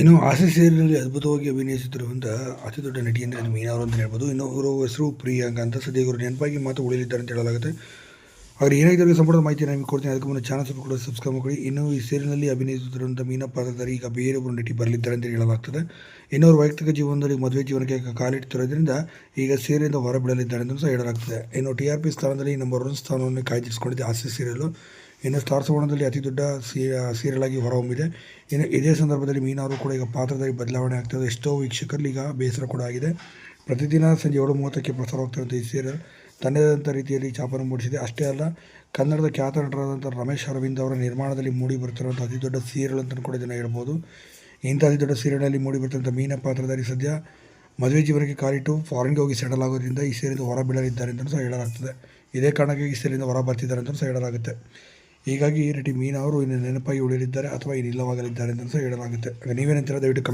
ಇನ್ನು ಆಸೆ ಸೇರಿನಲ್ಲಿ ಅದ್ಭುತವಾಗಿ ಅಭಿನಯಿಸುತ್ತಿರುವಂಥ ಅತಿ ದೊಡ್ಡ ನಟಿ ಅಂದರೆ ಅದು ಅಂತ ಹೇಳ್ಬೋದು. ಇನ್ನು ಅವರ ಹೆಸರು ಪ್ರಿಯಾಂಕ ಅಂತ ಸದ್ಯ ಇವರು ನೆನಪಾಗಿ ಮಾತು ಉಳಿಯಲಿದ್ದಾರೆ ಅಂತ ಹೇಳಲಾಗುತ್ತೆ. ಅವ್ರು ಅವರಿಗೆ ಸಂಪೂರ್ಣ ಮಾಹಿತಿ ನಿಮಗೆ ಕೊಡ್ತೀನಿ. ಅದಕ್ಕೆ ಮುನ್ನ ಚಾನಲ್ ಕೂಡ ಸಬ್ಸ್ಕ್ರೈಬ್ ಮಾಡಿ ಇನ್ನು ಈ ಸೇರಿನಲ್ಲಿ ಅಭಿನಯಿಸುತ್ತಿರುವಂಥ ಮೀನಾ ಪಾತ್ರಧಾರಿ ಈಗ ಬೇರೊಬ್ಬರು ನಟಿ ಬರಲಿದ್ದಾರೆ ಅಂತ ಹೇಳಲಾಗ್ತದೆ. ಇನ್ನು ಅವ್ರ ವೈಯಕ್ತಿಕ ಜೀವನದಲ್ಲಿ ಮದುವೆ ಜೀವನಕ್ಕೆ ಕಾಲಿಟ್ಟಿರೋದ್ರಿಂದ ಈಗ ಸೇರಿಯಿಂದ ಹೊರಬಿಡಲಿದ್ದಾರೆ ಅಂತ ಸಹ ಹೇಳಲಾಗ್ತದೆ. ಇನ್ನು ಟಿ ಆರ್ ಪಿ ಸ್ಥಾನದಲ್ಲಿ ನಂಬರ್ ಒನ್ ಸ್ಥಾನವನ್ನು ಕಾಯ್ದಿರಿಸಿಕೊಂಡಿದೆ. ಆಸೆ ಸೀರಿಯಲು ಇನ್ನು ಸ್ಟಾರ್ ಸುವರ್ಣದಲ್ಲಿ ಅತಿ ದೊಡ್ಡ ಸೀ ಸೀರಿಯಲ್ ಆಗಿ ಹೊರಹೊಮ್ಮಿದೆ. ಇನ್ನು ಇದೇ ಸಂದರ್ಭದಲ್ಲಿ ಮೀನವರು ಕೂಡ ಈಗ ಪಾತ್ರದಲ್ಲಿ ಬದಲಾವಣೆ ಆಗ್ತದೆ. ಎಷ್ಟೋ ವೀಕ್ಷಕರಲ್ಲಿ ಈಗ ಬೇಸರ ಕೂಡ ಆಗಿದೆ. ಪ್ರತಿದಿನ ಸಂಜೆ ಏಳು ಮೂವತ್ತಕ್ಕೆ ಪ್ರಸಾರವಾಗ್ತಿರುವಂಥ ಈ ಸೀರಿಯಲ್. ತನ್ನದಾದಂಥ ರೀತಿಯಲ್ಲಿ ಛಾಪನ್ನು ಮೂಡಿಸಿದೆ. ಅಷ್ಟೇ ಅಲ್ಲ, ಕನ್ನಡದ ಖ್ಯಾತ ನಟರಾದಂಥ ರಮೇಶ್ ಅರವಿಂದ್ ಅವರ ನಿರ್ಮಾಣದಲ್ಲಿ ಮೂಡಿ ಬರ್ತಿರುವಂಥ ಅತಿ ದೊಡ್ಡ ಸೀರಿಯಲ್ ಅಂತ ಕೂಡ ಇದನ್ನು ಹೇಳ್ಬೋದು. ಇಂಥ ಅತಿ ದೊಡ್ಡ ಸೀರಿಯಲ್ನಲ್ಲಿ ಮೂಡಿ ಬರ್ತಿರುವಂಥ ಮೀನ ಪಾತ್ರಧಾರಿ ಸದ್ಯ ಮದುವೆ ಜೀವನಕ್ಕೆ ಕಾಲಿಟ್ಟು ಫಾರಿನ್ಗೆ ಹೋಗಿ ಸೆಟಲ್ ಆಗೋದ್ರಿಂದ ಈ ಸೀರೆಯಿಂದ ಹೊರ ಬೀಳಲಿದ್ದಾರೆ ಅಂತಲೂ ಸಹ ಹೇಳಲಾಗ್ತದೆ. ಇದೇ ಕಾರಣಕ್ಕೆ ಈ ಸೀರಿಯಿಂದ ಹೊರ ಬರ್ತಿದ್ದಾರೆ ಅಂತಲೂ ಸಹ ಹೇಳಲಾಗುತ್ತೆ. ಹೀಗಾಗಿ ಈ ನಟಿ ಮೀನವರು ಇನ್ನು ನೆನಪಾಗಿ ಉಳಿಯಲಿದ್ದಾರೆ ಅಥವಾ ಇನ್ನು ಇಲ್ಲವಾಗಲಿದ್ದಾರೆ ಅಂತ ಹೇಳಲಾಗುತ್ತೆ. ನೀವೇನಂತೀರ ದಯವಿಟ್ಟು ಕಮೆಂಟ್